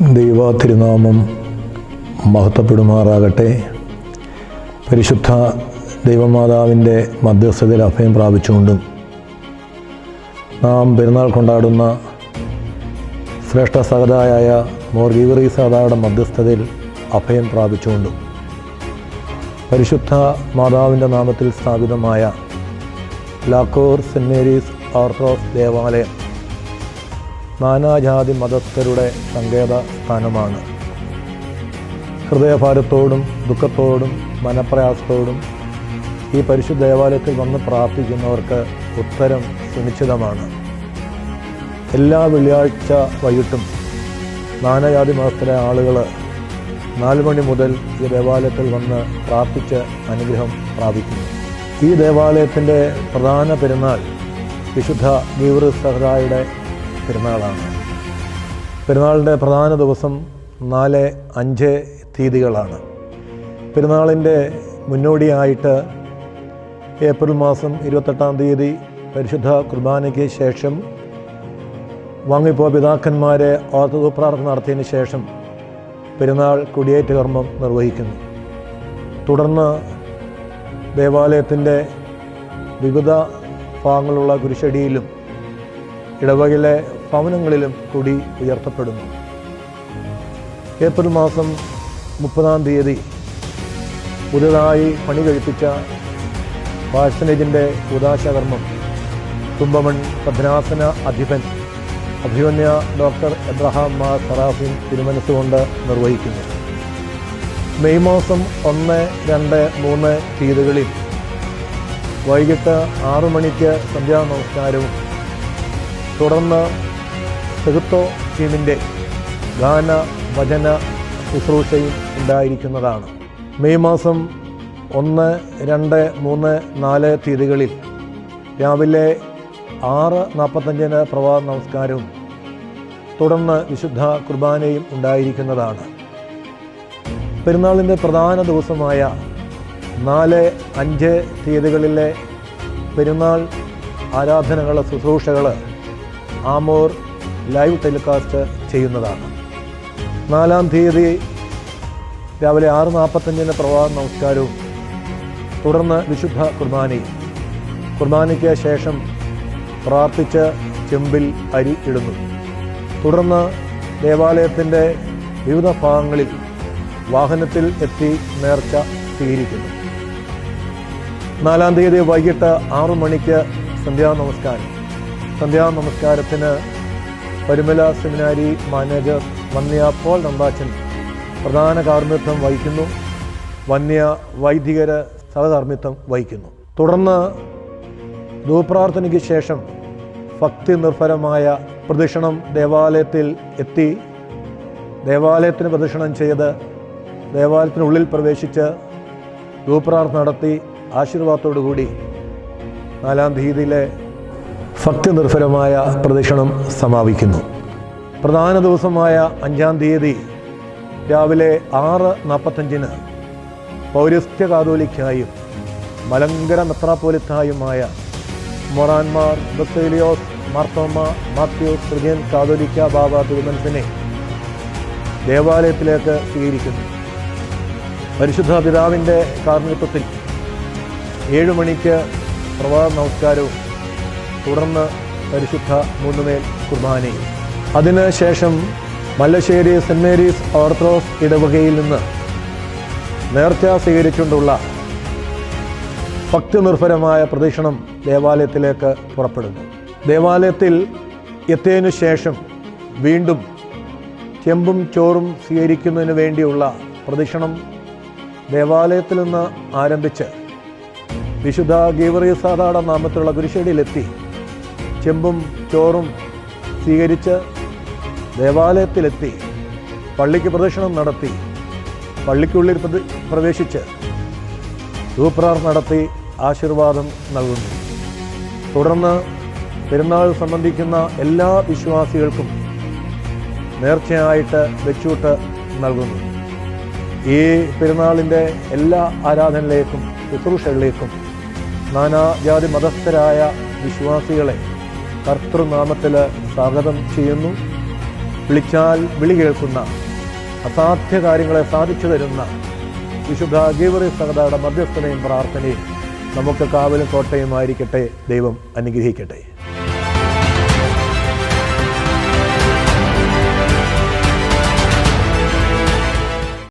ദൈവ തിരുനാമം മഹത്വപ്പെടുമാറാകട്ടെ. പരിശുദ്ധ ദൈവമാതാവിന്റെ മധ്യസ്ഥതയിൽ അഭയം പ്രാപിച്ചുകൊണ്ടും നാം പെരുന്നാൾ കൊണ്ടാടുന്ന ശ്രേഷ്ഠ സഹതായ മോർ ഗീവറി സഹതായുടെ മധ്യസ്ഥതയിൽ അഭയം പ്രാപിച്ചുകൊണ്ടും പരിശുദ്ധ മാതാവിന്റെ നാമത്തിൽ സ്ഥാപിതമായ ലാക്കോർ സെന്റ് മേരീസ് ഓർത്തഡോക്സ് ദേവാലയം നാനാജാതി മതസ്ഥരുടെ സങ്കേത സ്ഥാനമാണ് ഹൃദയഭാരത്തോടും ദുഃഖത്തോടും മനപ്രയാസത്തോടും ഈ പരിശുദ്ധ ദേവാലയത്തിൽ വന്ന് പ്രാർത്ഥിക്കുന്നവർക്ക് ഉത്തരം സുനിശ്ചിതമാണ്. എല്ലാ വെള്ളിയാഴ്ച വൈകിട്ടും നാനാജാതി മതസ്ഥരെ ആളുകൾ നാല് മണി മുതൽ ഈ ദേവാലയത്തിൽ വന്ന് പ്രാർത്ഥിച്ച് അനുഗ്രഹം പ്രാപിക്കുന്നു. ഈ ദേവാലയത്തിന്റെ പ്രധാന പെരുന്നാൾ വിശുദ്ധ ഗീവർ സഹദായുടെ പെരുന്നാളാണ്. പെരുന്നാളിന്റെ പ്രധാന ദിവസം നാല് അഞ്ച് തീയതികളാണ്. പെരുന്നാളിന്റെ മുന്നോടിയായിട്ട് ഏപ്രിൽ മാസം ഇരുപത്തെട്ടാം തീയതി പരിശുദ്ധ കുർബാനയ്ക്ക് ശേഷം വാങ്ങിപ്പോ പിതാക്കന്മാരെ ഓർത്തോ പ്രാർത്ഥന നടത്തിയതിന് ശേഷം പെരുന്നാൾ കുടിയേറ്റ കർമ്മം നിർവഹിക്കുന്നു. തുടർന്ന് ദേവാലയത്തിന്റെ വിവിധ ഭാഗങ്ങളുള്ള കുരിശടിയിലും ഇടവകയിലെ ഭവനങ്ങളിലും കൊടി ഉയർത്തപ്പെടുന്നു. ഏപ്രിൽ മാസം മുപ്പതാം തീയതി പുതുതായി പണി കഴിപ്പിച്ച പാഴ്സനേജിന്റെ ഉദാശകർമ്മം തുമ്പമൺ പദ്മനാസന അധിപൻ അഭിമന്യ ഡോക്ടർ എബ്രഹാം മാർ സറാഫിൻ തിരുമനസ്സുകൊണ്ട് നിർവഹിക്കുന്നു. മെയ് മാസം ഒന്ന് രണ്ട് മൂന്ന് തീയതികളിൽ വൈകിട്ട് ആറു മണിക്ക് സന്ധ്യാ നമസ്കാരവും തുടർന്ന് സെഹുത്തോ ടീമിന്റെ ഗാന വചന ശുശ്രൂഷയും ഉണ്ടായിരിക്കുന്നതാണ്. മെയ് മാസം ഒന്ന് രണ്ട് മൂന്ന് നാല് തീയതികളിൽ രാവിലെ ആറ് നാൽപ്പത്തഞ്ചിന് പ്രഭാത നമസ്കാരവും തുടർന്ന് വിശുദ്ധ കുർബാനയും ഉണ്ടായിരിക്കുന്നതാണ്. പെരുന്നാളിന്റെ പ്രധാന ദിവസമായ നാല് അഞ്ച് തീയതികളിലെ പെരുന്നാൾ ആരാധനകൾ ശുശ്രൂഷകൾ ആമോർ ലൈവ് ടെലികാസ്റ്റ് ചെയ്യുന്നതാണ്. നാലാം തീയതി രാവിലെ ആറ് നാൽപ്പത്തഞ്ചിന് പ്രഭാത നമസ്കാരവും. തുടർന്ന് വിശുദ്ധ കുർബാനി കുർബാനയ്ക്ക് ശേഷം പ്രാർത്ഥിച്ച് ചെമ്പിൽ അരി ഇടുന്നു. തുടർന്ന് ദേവാലയത്തിന്റെ വിവിധ ഭാഗങ്ങളിൽ വാഹനത്തിൽ എത്തി നേർച്ച സ്വീകരിക്കുന്നു. നാലാം തീയതി വൈകിട്ട് ആറു മണിക്ക് സന്ധ്യാ നമസ്കാരം. സന്ധ്യാ നമസ്കാരത്തിന് പരുമല സെമിനാരി മാനേജർ വന്യ പോൾ നമ്പാച്ചൻ പ്രധാന കാർമ്മിത്വം വഹിക്കുന്നു. വന്യ വൈദികര സഹകാർമ്മിത്വം വഹിക്കുന്നു. തുടർന്ന് ധൂപ്രാർത്ഥനയ്ക്ക് ശേഷം ഭക്തി നിർഭരമായ പ്രദക്ഷിണം ദേവാലയത്തിൽ എത്തി. ദേവാലയത്തിന് പ്രദക്ഷിണം ചെയ്ത് ദേവാലയത്തിനുള്ളിൽ പ്രവേശിച്ച് ധൂപ്രാർത്ഥന നടത്തി. ആശീർവാദത്തോടു കൂടി നാലാം തീയതിയിലെ ഭക്തി നിർഭരമായ പ്രദക്ഷിണം സമാപിക്കുന്നു. പ്രധാന ദിവസമായ അഞ്ചാം തീയതി രാവിലെ ആറ് നാൽപ്പത്തഞ്ചിന് പൗരസ്ത്യ കാതോലിക്കായും മലങ്കര മെത്രാപ്പോലിത്തായുമായ മൊറാൻമാർ ബസേലിയോസ് മാർത്തോമ മാത്യോസ് സൃജൻ കാതോലിക്ക ബാബ തിരുമനസിനെ ദേവാലയത്തിലേക്ക് സ്വീകരിക്കുന്നു. പരിശുദ്ധ പിതാവിന്റെ കാർമ്മിത്വത്തിൽ ഏഴു മണിക്ക് പ്രഭാത നമസ്കാരവും തുടർന്ന് പരിശുദ്ധ മൂന്നുമേൽ കുർബാനയും അതിനുശേഷം മല്ലശ്ശേരി സെന്റ് മേരീസ് ഓർത്തഡോക്സ് ഇടവകയിൽ നിന്ന് നേർച്ച സ്വീകരിച്ചുകൊണ്ടുള്ള ഭക്തിനിർഭരമായ പ്രദക്ഷിണം ദേവാലയത്തിലേക്ക് പുറപ്പെടുന്നു. ദേവാലയത്തിൽ എത്തിയതിനു ശേഷം വീണ്ടും ചെമ്പും ചോറും സ്വീകരിക്കുന്നതിന് വേണ്ടിയുള്ള പ്രദക്ഷിണം ദേവാലയത്തിൽ നിന്ന് ആരംഭിച്ച് വിശുദ്ധ ഗീവറി ഗീവറീസാദാടെ നാമത്തിലുള്ള കുരിശടിയിലെത്തി. ചെമ്പും ചോറും സ്വീകരിച്ച് ദേവാലയത്തിലെത്തി പള്ളിക്ക് പ്രദക്ഷിണം നടത്തി പള്ളിക്കുള്ളിൽ പ്രവേശിച്ച് ധൂപ്രാർ നടത്തി ആശീർവാദം നൽകുന്നു. തുടർന്ന് പെരുന്നാൾ സംബന്ധിക്കുന്ന എല്ലാ വിശ്വാസികൾക്കും നേർച്ചയായിട്ട് വെച്ചൂട്ട് നൽകുന്നു. ഈ പെരുന്നാളിന്റെ എല്ലാ ആരാധനയിലേക്കും ശുശ്രൂഷകളിലേക്കും നാനാജാതി മതസ്ഥരായ വിശ്വാസികളെ കർത്തൃനാമത്തിൽ സ്വാഗതം ചെയ്യുന്നു. വിളിച്ചാൽ വിളി കേൾക്കുന്ന അസാധ്യ കാര്യങ്ങളെ സാധിച്ചു തരുന്ന വിശുദ്ധ ജീവറി സഹതയുടെ മധ്യസ്ഥതയും പ്രാർത്ഥനയും നമുക്ക് കാവലും കോട്ടയുമായിരിക്കട്ടെ. ദൈവം അനുഗ്രഹിക്കട്ടെ.